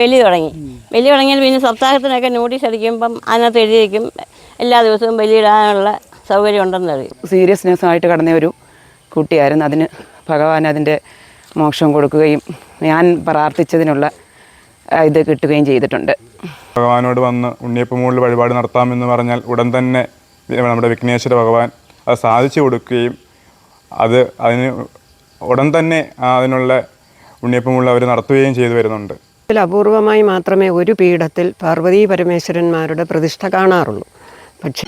വെലി തുടങ്ങി. വെലി തുടങ്ങിയാൽ പിന്നെ സപ്താഹത്തിനൊക്കെ നോട്ടീസ് അടിക്കുമ്പം അതിനകത്ത് എഴുതിയിരിക്കും എല്ലാ ദിവസവും ബലിയിടാനുള്ള സൗകര്യം ഉണ്ടെന്ന് അറിയും. സീരിയസ്നെസ് ആയിട്ട് കടന്ന ഒരു കുട്ടിയായിരുന്നു. അതിന് ഭഗവാൻ അതിന്റെ മോക്ഷം കൊടുക്കുകയും ഞാൻ പ്രാർത്ഥിച്ചതിനുള്ള ഇത് കിട്ടുകയും ചെയ്തിട്ടുണ്ട്. ഭഗവാനോട് വന്ന് ഉണ്ണിയപ്പം മുകളിൽ വഴിപാട് നടത്താമെന്ന് പറഞ്ഞാൽ ഉടൻ തന്നെ നമ്മുടെ വിഘ്നേശ്വര ഭഗവാൻ അത് സാധിച്ചു കൊടുക്കുകയും അത് അതിന് ഉടൻ തന്നെ അതിനുള്ള ഉണ്ണിയപ്പം മുകളിൽ അവർ നടത്തുകയും ചെയ്തു വരുന്നുണ്ട്. അപൂർവമായി മാത്രമേ ഒരു പീഠത്തിൽ പാർവതി പരമേശ്വരന്മാരുടെ പ്രതിഷ്ഠ കാണാറുള്ളൂ. പക്ഷേ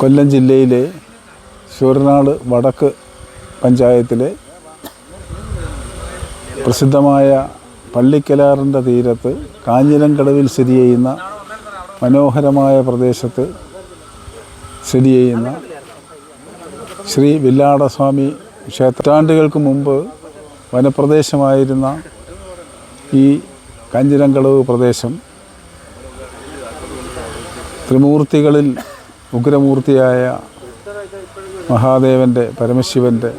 കൊല്ലം ജില്ലയിലെ ശൂരനാട് വടക്ക് പഞ്ചായത്തിലെ പ്രസിദ്ധമായ പള്ളിക്കലാറിന്റെ തീരത്ത് കാഞ്ഞിരംകടവിൽ സ്ഥിതി ചെയ്യുന്ന മനോഹരമായ പ്രദേശത്ത് സ്ഥിതി ചെയ്യുന്ന ശ്രീ വില്ലാടസ്വാമി ക്ഷേത്രാണ്ടുകൾക്ക് മുമ്പ് വനപ്രദേശമായിരുന്ന ഈ കാഞ്ഞിരംകടവ് പ്രദേശം ത്രിമൂർത്തികളിൽ ഉഗ്രമൂർത്തിയായ മഹാദേവന്റെ പരമശിവന്റെ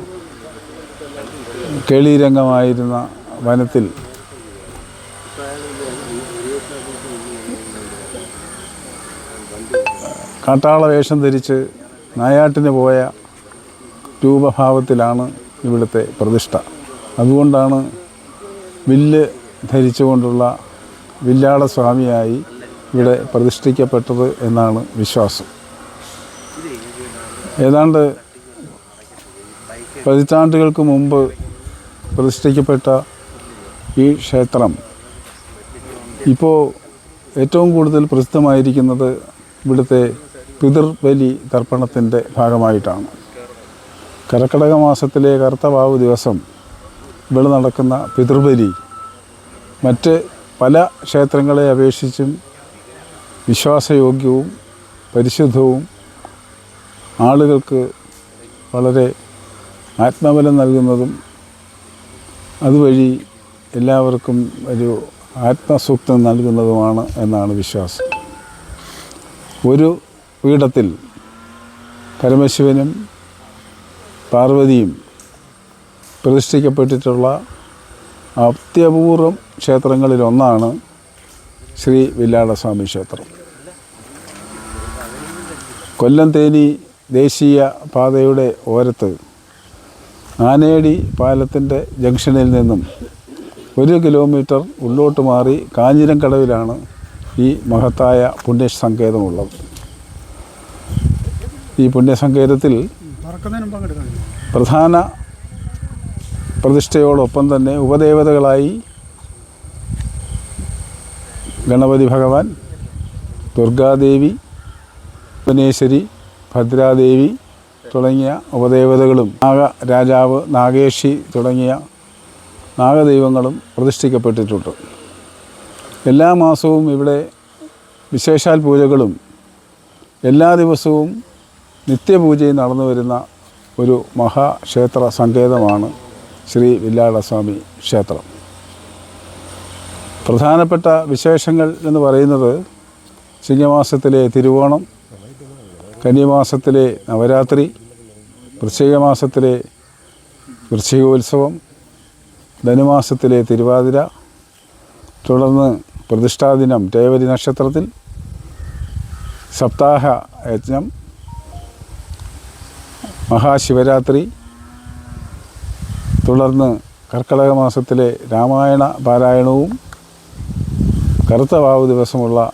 കേളീരംഗമായിരുന്ന വനത്തിൽ കാട്ടാള വേഷം ധരിച്ച് നായാട്ടിന് പോയ രൂപഭാവത്തിലാണ് ഇവിടുത്തെ പ്രതിഷ്ഠ. അതുകൊണ്ടാണ് വില്ല് ധരിച്ചുകൊണ്ടുള്ള വില്ലാട സ്വാമിയായി ഇവിടെ പ്രതിഷ്ഠിക്കപ്പെട്ടത് എന്നാണ് വിശ്വാസം. ഏതാണ്ട് പതിറ്റാണ്ടുകൾക്ക് മുമ്പ് പ്രതിഷ്ഠിക്കപ്പെട്ട ഈ ക്ഷേത്രം ഇപ്പോൾ ഏറ്റവും കൂടുതൽ പ്രസിദ്ധമായിരിക്കുന്നത് ഇവിടുത്തെ പിതൃബലി തർപ്പണത്തിന്റെ ഭാഗമായിട്ടാണ്. കർക്കിടക മാസത്തിലെ കർത്തവാവ് ദിവസം ഇവിടെ നടക്കുന്ന പിതൃബലി മറ്റ് പല ക്ഷേത്രങ്ങളെ അപേക്ഷിച്ചും വിശ്വാസയോഗ്യവും പരിശുദ്ധവും ആളുകൾക്ക് വളരെ ആത്മബലം നൽകുന്നതും അതുവഴി എല്ലാവർക്കും ഒരു ആത്മസൂക്തം നൽകുന്നതുമാണ് എന്നാണ് വിശ്വാസം. ഒരു പീഠത്തിൽ പരമശിവനും പാർവതിയും പ്രതിഷ്ഠിക്കപ്പെട്ടിട്ടുള്ള അത്യപൂർവം ക്ഷേത്രങ്ങളിലൊന്നാണ് ശ്രീ വില്ലാടസ്വാമി ക്ഷേത്രം. കൊല്ലം തേനി ദേശീയ പാതയുടെ ഓരത്ത് ആനേടി പാലത്തിന്റെ ജംഗ്ഷനിൽ നിന്നും ഒരു കിലോമീറ്റർ ഉള്ളോട്ട് മാറി കാഞ്ഞിരം കടവിലാണ് ഈ മഹത്തായ പുണ്യസങ്കേതമുള്ളത്. ഈ പുണ്യസങ്കേതത്തിൽ പ്രധാന പ്രതിഷ്ഠയോടൊപ്പം തന്നെ ഉപദേവതകളായി ഗണപതി ഭഗവാൻ ദുർഗാദേവി ഭുവനേശ്വരി ഭദ്രാദേവി തുടങ്ങിയ ഉപദേവതകളും നാഗ രാജാവ് നാഗേഷി തുടങ്ങിയ നാഗദൈവങ്ങളും പ്രതിഷ്ഠിക്കപ്പെട്ടിട്ടുണ്ട്. എല്ലാ മാസവും ഇവിടെ വിശേഷാൽ പൂജകളും എല്ലാ ദിവസവും നിത്യപൂജയും നടന്നു വരുന്ന ഒരു മഹാക്ഷേത്ര സങ്കേതമാണ് ശ്രീ വില്ലാടസ്വാമി ക്ഷേത്രം. പ്രധാനപ്പെട്ട വിശേഷങ്ങൾ എന്ന് പറയുന്നത് ചിങ്ങമാസത്തിലെ തിരുവോണം കന്നിമാസത്തിലെ നവരാത്രി വൃശ്ചിക മാസത്തിലെ വൃശ്ചികോത്സവം ധനുമാസത്തിലെ തിരുവാതിര തുടർന്ന് പ്രതിഷ്ഠാദിനം രേവതി നക്ഷത്രത്തിൽ സപ്താഹ യജ്ഞം മഹാശിവരാത്രി തുടർന്ന് കർക്കിടക മാസത്തിലെ രാമായണ പാരായണവും കറുത്ത വാവ് ദിവസമുള്ള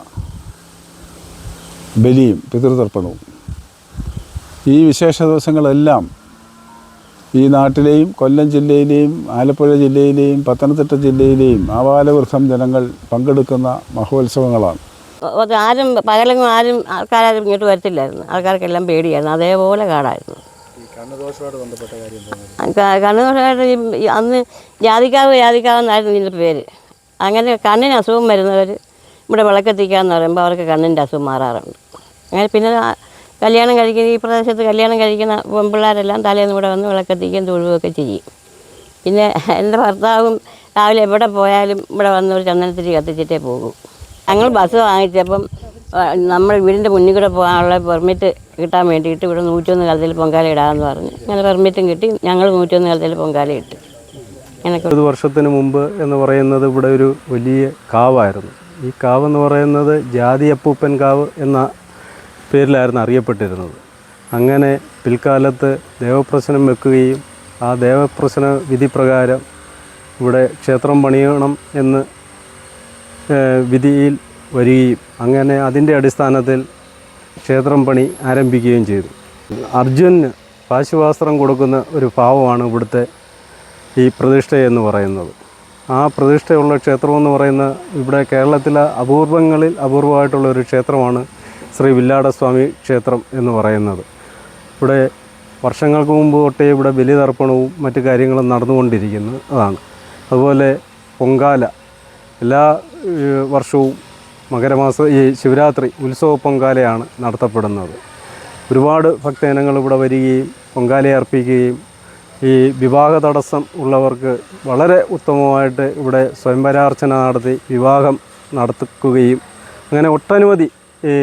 ബലിയും പിതൃതർപ്പണവും. ഈ വിശേഷ ദിവസങ്ങളെല്ലാം ഈ നാട്ടിലെയും കൊല്ലം ജില്ലയിലെയും ആലപ്പുഴ ജില്ലയിലെയും പത്തനംതിട്ട ജില്ലയിലെയും ആവാലവൃദ്ധം ജനങ്ങൾ പങ്കെടുക്കുന്ന മഹോത്സവങ്ങളാണ്. ആരും പകലങ്ങും ആരും ആൾക്കാരും ഇങ്ങോട്ട് വരത്തില്ലായിരുന്നു. ആൾക്കാർക്കെല്ലാം പേടിയായിരുന്നു. അതേപോലെ കാടായിരുന്നു. കണ്ണുദോഷമായിട്ട് അന്ന് ജാതിക്കാവ് ജാതിക്കാവെന്നായിരുന്നു ഇതിന്റെ പേര്. അങ്ങനെ കണ്ണിന് അസുഖം വരുന്നവർ ഇവിടെ വിളക്കെത്തിക്കാന്ന് പറയുമ്പോൾ അവർക്ക് കണ്ണിന്റെ അസുഖം മാറാറുണ്ട്. അങ്ങനെ പിന്നെ കല്യാണം കഴിക്കുന്ന ഈ പ്രദേശത്ത് കല്യാണം കഴിക്കുന്ന പെൺപിള്ളേരെല്ലാം തലേന്ന് ഇവിടെ വന്ന് വിളക്കെത്തിക്കുകയും തൊഴുകയൊക്കെ ചെയ്യും. പിന്നെ എന്റെ ഭർത്താവും രാവിലെ എവിടെ പോയാലും ഇവിടെ വന്ന് ഒരു ചന്ദനത്തിരി കത്തിച്ചിട്ടേ പോകും. ഞങ്ങൾ ബസ് വാങ്ങിച്ചപ്പം നമ്മൾ വീടിന്റെ മുന്നിൽ കൂടെ പോകാനുള്ള പെർമിറ്റ് കിട്ടാൻ വേണ്ടിയിട്ട് ഇവിടെ നൂറ്റൊന്ന് കാലത്തിൽ പൊങ്കാല ഇടാമെന്ന് പറഞ്ഞു. അങ്ങനെ പെർമിറ്റും കിട്ടി. ഞങ്ങൾ നൂറ്റൊന്ന് കാലത്തിൽ പൊങ്കാല ഇട്ട്. ഇരുപത് വർഷത്തിന് മുമ്പ് എന്ന് പറയുന്നത് ഇവിടെ ഒരു വലിയ കാവായിരുന്നു. ഈ കാവ് എന്ന് പറയുന്നത് ജാതി അപ്പൂപ്പൻ കാവ് എന്ന പേരിലായിരുന്നു അറിയപ്പെട്ടിരുന്നത്. അങ്ങനെ പിൽക്കാലത്ത് ദേവപ്രശ്നം വെക്കുകയും ആ ദേവപ്രശ്ന വിധി പ്രകാരം ഇവിടെ ക്ഷേത്രം പണിയണം എന്ന് വിധിയിൽ വരികയും അങ്ങനെ അതിന്റെ അടിസ്ഥാനത്തിൽ ക്ഷേത്രം പണി ആരംഭിക്കുകയും ചെയ്തു. അർജുന് പാശുവാസ്ത്രം കൊടുക്കുന്ന ഒരു ഭാവമാണ് ഇവിടുത്തെ ഈ പ്രതിഷ്ഠ എന്ന് പറയുന്നത്. ആ പ്രതിഷ്ഠയുള്ള ക്ഷേത്രമെന്ന് പറയുന്ന ഇവിടെ കേരളത്തിലെ അപൂർവങ്ങളിൽ അപൂർവമായിട്ടുള്ള ഒരു ക്ഷേത്രമാണ് ശ്രീ വില്ലാടസ്വാമി ക്ഷേത്രം എന്ന് പറയുന്നത്. ഇവിടെ വർഷങ്ങൾക്ക് മുമ്പ് തൊട്ടേ ഇവിടെ ബലിതർപ്പണവും മറ്റു കാര്യങ്ങളും നടന്നുകൊണ്ടിരിക്കുന്നതാണ് അതുപോലെ പൊങ്കാല എല്ലാ വർഷവും മകരമാസ ഈ ശിവരാത്രി ഉത്സവ പൊങ്കാലയാണ് നടത്തപ്പെടുന്നത്. ഒരുപാട് ഭക്തജനങ്ങൾ ഇവിടെ വരികയും പൊങ്കാല അർപ്പിക്കുകയും ഈ വിവാഹ തടസ്സം ഉള്ളവർക്ക് വളരെ ഉത്തമമായിട്ട് ഇവിടെ സ്വയംവരാർച്ചന നടത്തി വിവാഹം നടത്തുകയും അങ്ങനെ ഒട്ടനവധി ഈ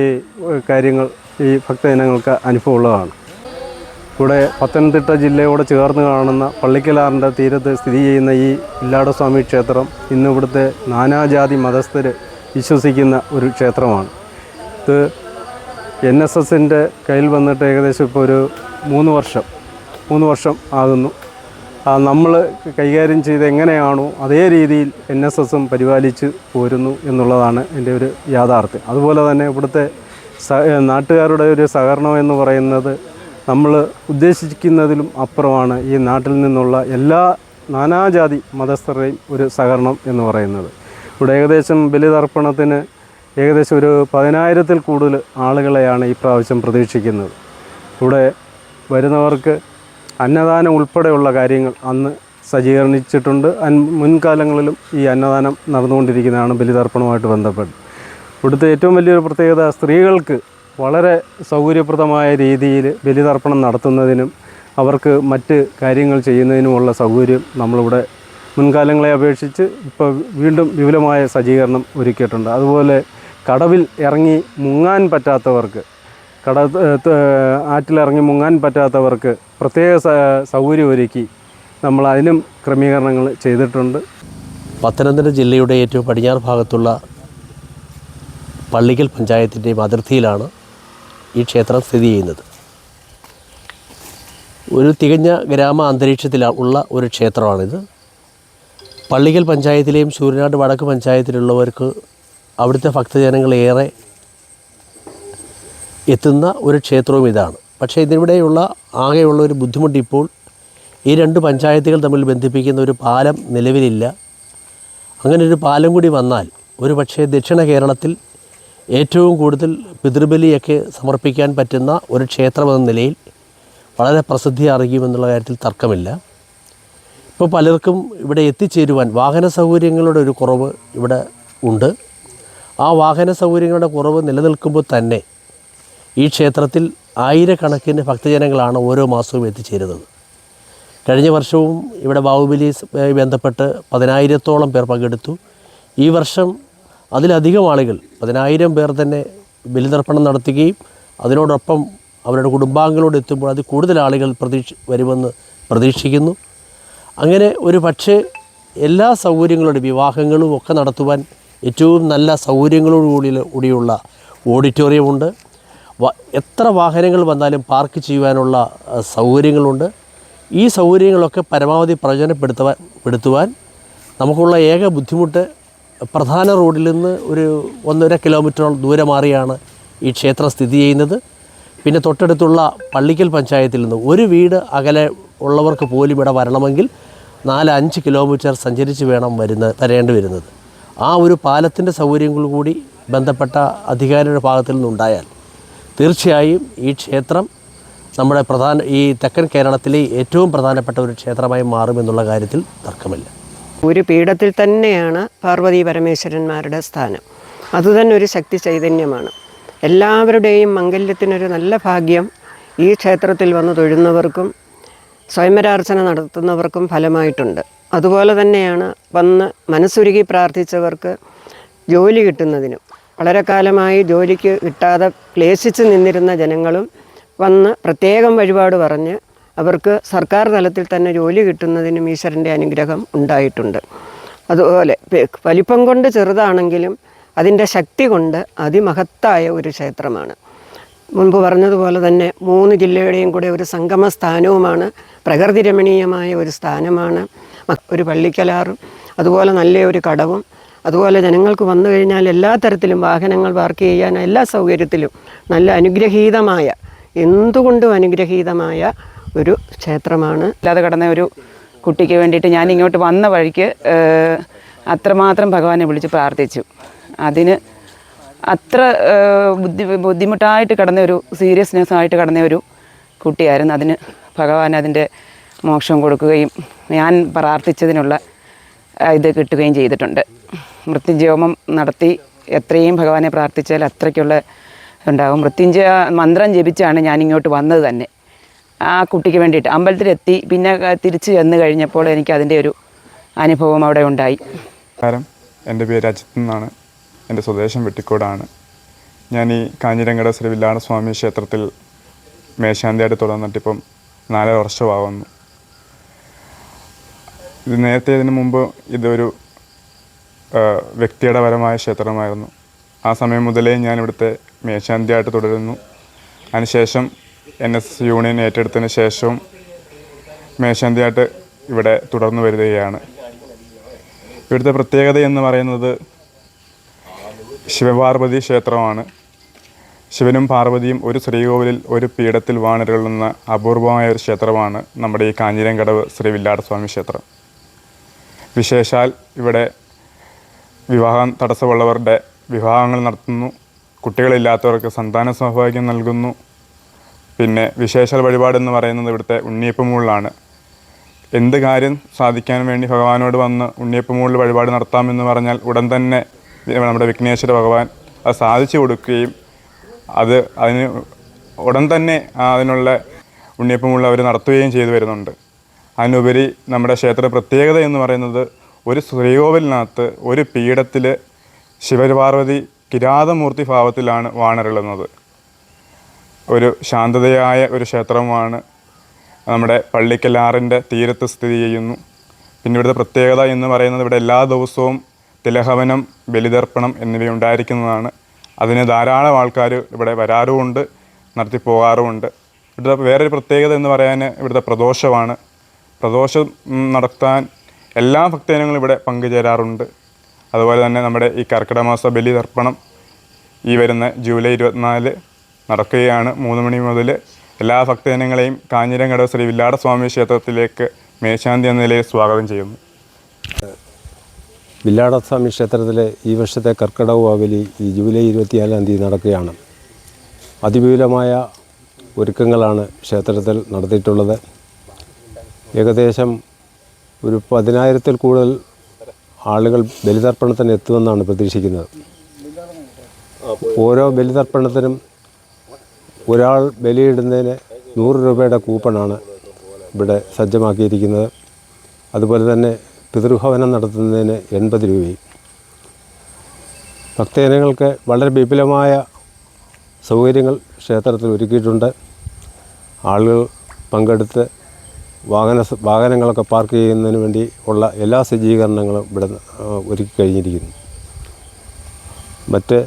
കാര്യങ്ങൾ ഈ ഭക്തജനങ്ങൾക്ക് അനുഭവമുള്ളതാണ്. ഇവിടെ പത്തനംതിട്ട ജില്ലയോട് ചേർന്ന് കാണുന്ന പള്ളിക്കലാറിന്റെ തീരത്ത് സ്ഥിതി ചെയ്യുന്ന ഈ ഇല്ലാടസ്വാമി ക്ഷേത്രം ഇന്ന് ഇവിടുത്തെ നാനാജാതി മതസ്ഥർ വിശ്വസിക്കുന്ന ഒരു ക്ഷേത്രമാണ്. ഇത് എൻ എസ് എസിന്റെ കയ്യിൽ വന്നിട്ട് ഏകദേശം ഇപ്പോൾ ഒരു മൂന്ന് വർഷം മൂന്ന് വർഷം ആകുന്നു. നമ്മൾ കൈകാര്യം ചെയ്ത് എങ്ങനെയാണോ അതേ രീതിയിൽ എൻ എസ് എസും പരിപാലിച്ച് പോരുന്നു എന്നുള്ളതാണ് എന്റെ ഒരു യാഥാർത്ഥ്യം. അതുപോലെ തന്നെ ഇവിടുത്തെ നാട്ടുകാരുടെ ഒരു സഹകരണം എന്ന് പറയുന്നത് നമ്മൾ ഉദ്ദേശിക്കുന്നതിലും അപ്പുറമാണ് ഈ നാട്ടിൽ നിന്നുള്ള എല്ലാ നാനാജാതി മതസ്ഥരുടെയും ഒരു സഹകരണം എന്ന് പറയുന്നത്. ഇവിടെ ഏകദേശം ബലിതർപ്പണത്തിന് ഏകദേശം ഒരു പതിനായിരത്തിൽ കൂടുതൽ ആളുകളെയാണ് ഈ പ്രാവശ്യം പ്രതീക്ഷിക്കുന്നത്. ഇവിടെ വരുന്നവർക്ക് അന്നദാനം ഉൾപ്പെടെയുള്ള കാര്യങ്ങൾ അന്ന് സജ്ജീകരിച്ചിട്ടുണ്ട്. മുൻകാലങ്ങളിലും ഈ അന്നദാനം നടന്നുകൊണ്ടിരിക്കുന്നതാണ് ബലിതർപ്പണവുമായിട്ട് ബന്ധപ്പെട്ട്. ഇവിടുത്തെ ഏറ്റവും വലിയൊരു പ്രത്യേകത സ്ത്രീകൾക്ക് വളരെ സൗകര്യപ്രദമായ രീതിയിൽ ബലിതർപ്പണം നടത്തുന്നതിനും അവർക്ക് മറ്റ് കാര്യങ്ങൾ ചെയ്യുന്നതിനുമുള്ള സൗകര്യം നമ്മളിവിടെ മുൻകാലങ്ങളെ അപേക്ഷിച്ച് ഇപ്പോൾ വീണ്ടും വിപുലമായ സജ്ജീകരണം ഒരുക്കിയിട്ടുണ്ട്. അതുപോലെ കടവിൽ ഇറങ്ങി മുങ്ങാൻ പറ്റാത്തവർക്ക് കട ആറ്റിലിറങ്ങി മുങ്ങാൻ പറ്റാത്തവർക്ക് പ്രത്യേക സൗകര്യം ഒരുക്കി നമ്മൾ അതിനും ക്രമീകരണങ്ങൾ ചെയ്തിട്ടുണ്ട്. പത്തനംതിട്ട ജില്ലയുടെ ഏറ്റവും പടിഞ്ഞാറ് ഭാഗത്തുള്ള പള്ളിക്കൽ പഞ്ചായത്തിന്റെയും അതിർത്തിയിലാണ് ഈ ക്ഷേത്രം സ്ഥിതി ചെയ്യുന്നത്. ഒരു തികഞ്ഞ ഗ്രാമ അന്തരീക്ഷത്തിൽ ഉള്ള ഒരു ക്ഷേത്രമാണിത്. പള്ളിക്കൽ പഞ്ചായത്തിലെയും സൂര്യനാട് വടക്ക് പഞ്ചായത്തിലുള്ളവർക്ക് അവിടുത്തെ ഭക്തജനങ്ങൾ ഏറെ എത്തുന്ന ഒരു ക്ഷേത്രവും ഇതാണ്. പക്ഷേ ഇതിനിവിടെയുള്ള ആകെയുള്ള ഒരു ബുദ്ധിമുട്ട് ഇപ്പോൾ ഈ രണ്ട് പഞ്ചായത്തുകൾ തമ്മിൽ ബന്ധിപ്പിക്കുന്ന ഒരു പാലം നിലവിലില്ല. അങ്ങനെ ഒരു പാലം കൂടി വന്നാൽ ഒരു പക്ഷേ ദക്ഷിണ കേരളത്തിൽ ഏറ്റവും കൂടുതൽ പിതൃബലിയൊക്കെ സമർപ്പിക്കാൻ പറ്റുന്ന ഒരു ക്ഷേത്രമെന്ന നിലയിൽ വളരെ പ്രസിദ്ധി അറിയുമെന്നുള്ള കാര്യത്തിൽ തർക്കമില്ല. ഇപ്പോൾ പലർക്കും ഇവിടെ എത്തിച്ചേരുവാൻ വാഹന സൗകര്യങ്ങളുടെ ഒരു കുറവ് ഇവിടെ ഉണ്ട്. ആ വാഹന സൗകര്യങ്ങളുടെ കുറവ് നിലനിൽക്കുമ്പോൾ തന്നെ ഈ ക്ഷേത്രത്തിൽ ആയിരക്കണക്കിന് ഭക്തജനങ്ങളാണ് ഓരോ മാസവും എത്തിച്ചേരുന്നത്. കഴിഞ്ഞ വർഷവും ഇവിടെ ബാഹുബലി ബന്ധപ്പെട്ട് പതിനായിരത്തോളം പേർ പങ്കെടുത്തു. ഈ വർഷം അതിലധികം ആളുകൾ പതിനായിരം പേർ തന്നെ ബലിതർപ്പണം നടത്തുകയും അതിനോടൊപ്പം അവരുടെ കുടുംബാംഗങ്ങളോട് എത്തുമ്പോൾ അതിൽ കൂടുതൽ ആളുകൾ പ്രതീക്ഷ വരുമെന്ന് പ്രതീക്ഷിക്കുന്നു. അങ്ങനെ ഒരു പക്ഷേ എല്ലാ സൗകര്യങ്ങളുടെ വിവാഹങ്ങളും ഒക്കെ നടത്തുവാൻ ഏറ്റവും നല്ല സൗകര്യങ്ങളോടുകൂടി കൂടിയുള്ള ഓഡിറ്റോറിയമുണ്ട്. എത്ര വാഹനങ്ങൾ വന്നാലും പാർക്ക് ചെയ്യുവാനുള്ള സൗകര്യങ്ങളുണ്ട്. ഈ സൗകര്യങ്ങളൊക്കെ പരമാവധി പ്രയോജനപ്പെടുത്തുവാൻ പെടുത്തുവാൻ നമുക്കുള്ള ഏക ബുദ്ധിമുട്ട് പ്രധാന റോഡിൽ നിന്ന് ഒരു ഒന്നര കിലോമീറ്ററോളം ദൂരെ മാറിയാണ് ഈ ക്ഷേത്രം സ്ഥിതി ചെയ്യുന്നത്. പിന്നെ തൊട്ടടുത്തുള്ള പള്ളിക്കൽ പഞ്ചായത്തിൽ നിന്ന് ഒരു വീട് അകലെ ഉള്ളവർക്ക് പോലും ഇവിടെ വരണമെങ്കിൽ നാല് അഞ്ച് കിലോമീറ്റർ സഞ്ചരിച്ച് വേണം വരുന്ന വരേണ്ടി വരുന്നത്. ആ ഒരു പാലത്തിന്റെ സൗകര്യങ്ങൾ കൂടി ബന്ധപ്പെട്ട അധികാരിയുടെ ഭാഗത്തിൽ നിന്നുണ്ടായാൽ തീർച്ചയായും ഈ ക്ഷേത്രം നമ്മുടെ പ്രധാന ഈ തെക്കൻ കേരളത്തിലെ ഏറ്റവും പ്രധാനപ്പെട്ട ഒരു ക്ഷേത്രമായി മാറുമെന്നുള്ള കാര്യത്തിൽ തർക്കമില്ല. ഒരു പീഠത്തിൽ തന്നെയാണ് പാർവതി പരമേശ്വരന്മാരുടെ സ്ഥാനം. അതുതന്നെ ഒരു ശക്തി ചൈതന്യമാണ്. എല്ലാവരുടെയും മംഗല്യത്തിനൊരു നല്ല ഭാഗ്യം ഈ ക്ഷേത്രത്തിൽ വന്ന് തൊഴുന്നവർക്കും സ്വയംവരാർച്ചന നടത്തുന്നവർക്കും ഫലമായിട്ടുണ്ട്. അതുപോലെ തന്നെയാണ് വന്ന് മനസ്സുരുകി പ്രാർത്ഥിച്ചവർക്ക് ജോലി കിട്ടുന്നതിനും വളരെ കാലമായി ജോലിക്ക് കിട്ടാതെ ക്ലേശിച്ച് നിന്നിരുന്ന ജനങ്ങളും വന്ന് പ്രത്യേകം വഴിപാട് പറഞ്ഞ് അവർക്ക് സർക്കാർ തലത്തിൽ തന്നെ ജോലി കിട്ടുന്നതിനും ഈശ്വരന്റെ അനുഗ്രഹം ഉണ്ടായിട്ടുണ്ട്. അതുപോലെ വലിപ്പം കൊണ്ട് ചെറുതാണെങ്കിലും അതിന്റെ ശക്തി കൊണ്ട് അതിമഹത്തായ ഒരു ക്ഷേത്രമാണ്. മുൻപ് പറഞ്ഞതുപോലെ തന്നെ മൂന്ന് ജില്ലയുടെയും കൂടെ ഒരു സംഗമ സ്ഥാനവുമാണ് പ്രകൃതി രമണീയമായ ഒരു സ്ഥാനമാണ്. ഒരു പള്ളിക്കലാറും അതുപോലെ നല്ല ഒരു കടവും അതുപോലെ ജനങ്ങൾക്ക് വന്നു കഴിഞ്ഞാൽ എല്ലാ തരത്തിലും വാഹനങ്ങൾ പാർക്ക് ചെയ്യാൻ എല്ലാ സൗകര്യത്തിലും നല്ല അനുഗ്രഹീതമായ എന്തുകൊണ്ടും അനുഗ്രഹീതമായ ഒരു ക്ഷേത്രമാണ്. അല്ലാതെ കടന്ന ഒരു കുട്ടിക്ക് വേണ്ടിയിട്ട് ഞാൻ ഇങ്ങോട്ട് വന്ന വഴിക്ക് അത്രമാത്രം ഭഗവാനെ വിളിച്ച് പ്രാർത്ഥിച്ചു. അതിന് അത്ര ബുദ്ധി ബുദ്ധിമുട്ടായിട്ട് കടന്ന ഒരു സീരിയസ്നെസ് ആയിട്ട് കടന്ന ഒരു കുട്ടിയായിരുന്നു. അതിന് ഭഗവാൻ അതിന്റെ മോക്ഷം കൊടുക്കുകയും ഞാൻ പ്രാർത്ഥിച്ചതിനുള്ള ഇത് കിട്ടുകയും ചെയ്തിട്ടുണ്ട്. മൃത്യുജ്യോമം നടത്തി എത്രയും ഭഗവാനെ പ്രാർത്ഥിച്ചാൽ അത്രയ്ക്കുള്ള ഉണ്ടാകും മൃത്യുഞ്ജയ മന്ത്രം ജപിച്ചാണ് ഞാൻ ഇങ്ങോട്ട് വന്നത് തന്നെ. ആ കുട്ടിക്ക് വേണ്ടിയിട്ട് അമ്പലത്തിലെത്തി പിന്നെ തിരിച്ച് ചെന്ന് കഴിഞ്ഞപ്പോൾ എനിക്ക് അതിന്റെ ഒരു അനുഭവം അവിടെ ഉണ്ടായി. എന്റെ പേര് അജിത് എന്നാണ്. എന്റെ സ്വദേശം വെട്ടിക്കോടാണ്. ഞാൻ ഈ കാഞ്ഞിരങ്കട ശ്രീ വില്ലാട സ്വാമി ക്ഷേത്രത്തിൽ മേശാന്തിയായിട്ട് തുടർന്നിട്ടിപ്പം നാലര വർഷമാകുന്നു ഇത് നേരത്തെ ഇതിനു മുമ്പ് ഇതൊരു വ്യക്തിയുടെ പരമായ ക്ഷേത്രമായിരുന്നു. ആ സമയം മുതലേ ഞാൻ ഇവിടുത്തെ മേശാന്തിയായിട്ട് തുടരുന്നു. അതിനുശേഷം എൻ എസ് യൂണിയൻ ഏറ്റെടുത്തതിന് ശേഷവും മേശാന്തിയായിട്ട് ഇവിടെ തുടർന്നു വരികയാണ്. ഇവിടുത്തെ പ്രത്യേകത എന്ന് പറയുന്നത് ശിവപാർവതി ക്ഷേത്രമാണ്. ശിവനും പാർവതിയും ഒരു ശ്രീകോവിലിൽ ഒരു പീഠത്തിൽ വാണിരുളുന്ന അപൂർവമായ ഒരു ക്ഷേത്രമാണ് നമ്മുടെ ഈ കാഞ്ഞിരങ്കടവ് ശ്രീ വില്ലാടസ്വാമി ക്ഷേത്രം. വിശേഷാൽ ഇവിടെ വിവാഹം തടസ്സമുള്ളവരുടെ വിവാഹങ്ങൾ നടത്തുന്നു. കുട്ടികളില്ലാത്തവർക്ക് സന്താന സൗഭാഗ്യം നൽകുന്നു. പിന്നെ വിശേഷ വഴിപാടെന്ന് പറയുന്നത് ഇവിടുത്തെ ഉണ്ണിയപ്പമൂളിലാണ് എന്ത് കാര്യം സാധിക്കാൻ വേണ്ടി ഭഗവാനോട് വന്ന് ഉണ്ണിയപ്പമൂളിൽ വഴിപാട് നടത്താമെന്ന് പറഞ്ഞാൽ ഉടൻ തന്നെ നമ്മുടെ വിഘ്നേശ്വര ഭഗവാൻ അത് സാധിച്ചു കൊടുക്കുകയും അത് അതിന് ഉടൻ തന്നെ അതിനുള്ള ഉണ്ണിയപ്പമുള്ള അവർ നടത്തുകയും ചെയ്തു വരുന്നുണ്ട്. അതിനുപരി നമ്മുടെ ക്ഷേത്ര പ്രത്യേകത എന്ന് പറയുന്നത് ഒരു ശ്രീകോവിലിനകത്ത് ഒരു പീഠത്തിൽ ശിവപാർവതി കിരാതമൂർത്തി ഭാവത്തിലാണ് വാണരുളുന്നത്. ഒരു ശാന്തതയായ ഒരു ക്ഷേത്രമാണ്. നമ്മുടെ പള്ളിക്കലാറിന്റെ തീരത്ത് സ്ഥിതി ചെയ്യുന്നു. പിന്നെ ഇവിടുത്തെ പ്രത്യേകത എന്ന് പറയുന്നത് ഇവിടെ എല്ലാ ദിവസവും തിലഹവനം ബലിതർപ്പണം എന്നിവയുണ്ടായിരിക്കുന്നതാണ്. അതിന് ധാരാളം ആൾക്കാർ ഇവിടെ വരാറുമുണ്ട് നടത്തി പോകാറുമുണ്ട് ഇവിടുത്തെ വേറൊരു പ്രത്യേകത എന്ന് പറയാൻ ഇവിടുത്തെ പ്രദോഷമാണ്. പ്രദോഷം നടത്താൻ എല്ലാ ഭക്തജനങ്ങളും ഇവിടെ പങ്കുചേരാറുണ്ട്. അതുപോലെ തന്നെ നമ്മുടെ ഈ കർക്കിടമാസ മാസ ബലിതർപ്പണം ഈ വരുന്ന ജൂലൈ ഇരുപത്തിനാല് നടക്കുകയാണ്. മൂന്ന് മണി മുതൽ എല്ലാ ഭക്തജനങ്ങളെയും കാഞ്ഞിരങ്കടവ് ശ്രീ വില്ലാടസ്വാമി ക്ഷേത്രത്തിലേക്ക് മേശാന്തി എന്ന നിലയിൽ സ്വാഗതം ചെയ്യുന്നു. വില്ലാടസ്വാമി ക്ഷേത്രത്തിലെ ഈ വർഷത്തെ കർക്കിടക വാവലി ഈ ജൂലൈ ഇരുപത്തിനാലാം തീയതി നടക്കുകയാണ്. അതിവിപുലമായ ഒരുക്കങ്ങളാണ് ക്ഷേത്രത്തിൽ നടത്തിയിട്ടുള്ളത്. ഏകദേശം ഒരു പതിനായിരത്തിൽ കൂടുതൽ ആളുകൾ ബലിതർപ്പണത്തിന് എത്തുമെന്നാണ് പ്രതീക്ഷിക്കുന്നത്. ഓരോ ബലിതർപ്പണത്തിനും ഒരാൾ ബലിയിടുന്നതിന് നൂറ് രൂപയുടെ കൂപ്പണാണ് ഇവിടെ സജ്ജമാക്കിയിരിക്കുന്നത്. അതുപോലെ തന്നെ പിതൃഭവനം നടത്തുന്നതിന് എൺപത് രൂപയും ഭക്തജനങ്ങൾക്ക് വളരെ വിപുലമായ സൗകര്യങ്ങൾ ക്ഷേത്രത്തിൽ ഒരുക്കിയിട്ടുണ്ട്. ആളുകൾ പങ്കെടുത്ത് വാഹന വാഹനങ്ങളൊക്കെ പാർക്ക് ചെയ്യുന്നതിന് വേണ്ടി ഉള്ള എല്ലാ സജ്ജീകരണങ്ങളും ഇവിടെ ഒരുക്കി കഴിഞ്ഞിരിക്കുന്നു. മറ്റ്